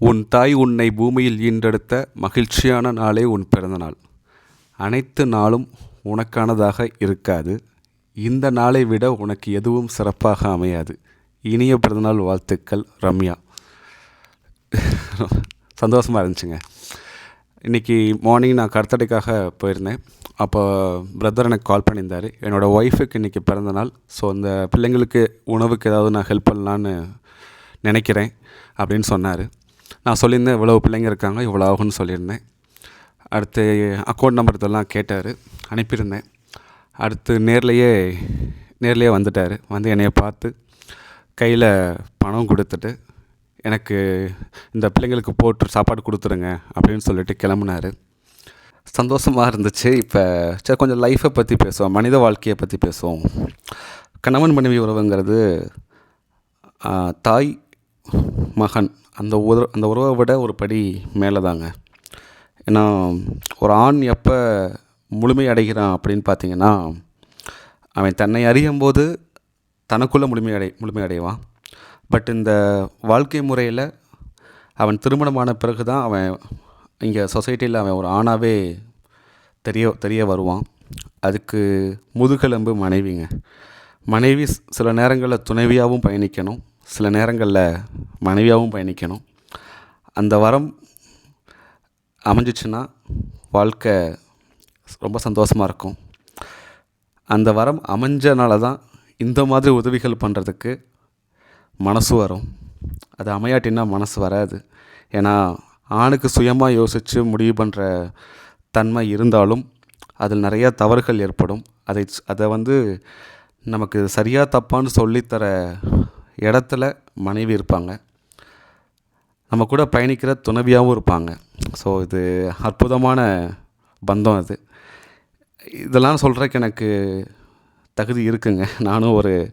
உன் தாய் உன்னை பூமியில் ஈன்றெடுத்த மகிழ்ச்சியான நாளே உன் பிறந்தநாள். அனைத்து நாளும் உனக்கானதாக இருக்காது. இந்த நாளை விட உனக்கு எதுவும் சிறப்பாக அமையாது. இனிய பிறந்தநாள் வாழ்த்துக்கள் ரம்யா. சந்தோஷமாக இருந்துச்சுங்க. இன்றைக்கி மார்னிங் நான் கருத்தடைக்காக போயிருந்தேன். அப்போ பிரதர் எனக்கு கால் பண்ணியிருந்தார். என்னோடய ஒய்ஃபுக்கு இன்றைக்கி பிறந்த நாள் ஸோ அந்த பிள்ளைங்களுக்கு உணவுக்கு ஏதாவது நான் ஹெல்ப் பண்ணலான்னு நினைக்கிறேன் அப்படின்னு சொன்னார். நான் சொல்லியிருந்தேன் இவ்வளோ பிள்ளைங்க இருக்காங்க இவ்வளோ ஆகும்னு சொல்லியிருந்தேன். அடுத்து அக்கௌண்ட் நம்பர் இதெல்லாம் கேட்டார் அனுப்பியிருந்தேன். அடுத்து நேர்லேயே நேர்லேயே வந்துட்டார். வந்து என்னையை பார்த்து கையில் பணம் கொடுத்துட்டு எனக்கு இந்த பிள்ளைங்களுக்கு போட்டு சாப்பாடு கொடுத்துருங்க அப்படின்னு சொல்லிட்டு கிளம்புனார். சந்தோஷமாக இருந்துச்சு. இப்போ சரி கொஞ்சம் லைஃப்பை பற்றி பேசுவோம் மனித வாழ்க்கையை பற்றி பேசுவோம். கணவன் மனைவி உறவுங்கிறது தாய் மகன் அந்த உற அந்த உறவை விட ஒரு படி மேலே தாங்க ஏன்னா ஒரு ஆண் எப்போ முழுமை அடைகிறான் அப்படின்னு பார்த்தீங்கன்னா அவன் தன்னை அறியும் போது தனக்குள்ளே முழுமை அடை முழுமை அடைவான். பட் இந்த வாழ்க்கை முறையில் அவன் திருமணமான பிறகு தான் அவன் இங்கே சொசைட்டியில் அவன் ஒரு ஆணாகவே தெரிய தெரிய வருவான். அதுக்கு முதுகெலும்பு மனைவிங்க. மனைவி சில நேரங்களில் துணைவியாகவும் பயணிக்கணும். சில நேரங்களில் மனைவியாகவும் பயணிக்கணும். அந்த வரம் அமைஞ்சிச்சுன்னா வாழ்க்கை ரொம்ப சந்தோஷமாக இருக்கும். அந்த வரம் அமைஞ்சனால தான் இந்த மாதிரி உதவிகள் பண்ணுறதுக்கு மனசு வரும். அது அமையாட்டின்னா மனசு வராது. ஏன்னா ஆணுக்கு சுயமாக யோசித்து முடிவு பண்ணுற தன்மை இருந்தாலும் அதில் நிறையா தவறுகள் ஏற்படும். அதை அதை வந்து நமக்கு சரியாக தப்பான்னு சொல்லித்தர இடத்துல மனைவி இருப்பாங்க. நம்ம கூட பயணிக்கிற துணைவியாகவும் இருப்பாங்க. ஸோ இது அற்புதமான பந்தம் அது. இதெல்லாம் சொல்கிறக்கு எனக்கு தகுதி இருக்குங்க. நானும் ஒரு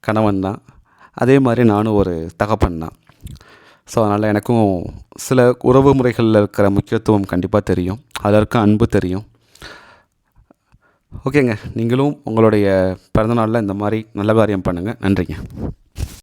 கணவன் தான். அதே மாதிரி நானும் ஒரு தகப்பன் தான். ஸோ அதனால் எனக்கும் சில உறவு முறைகளில் இருக்கிற முக்கியத்துவம் கண்டிப்பாக தெரியும். அதில் இருக்க அன்பு தெரியும். ஓகேங்க. நீங்களும் உங்களுடைய பிறந்தநாளில் இந்த மாதிரி நல்ல காரியம் பண்ணுங்கள் நன்றிங்க.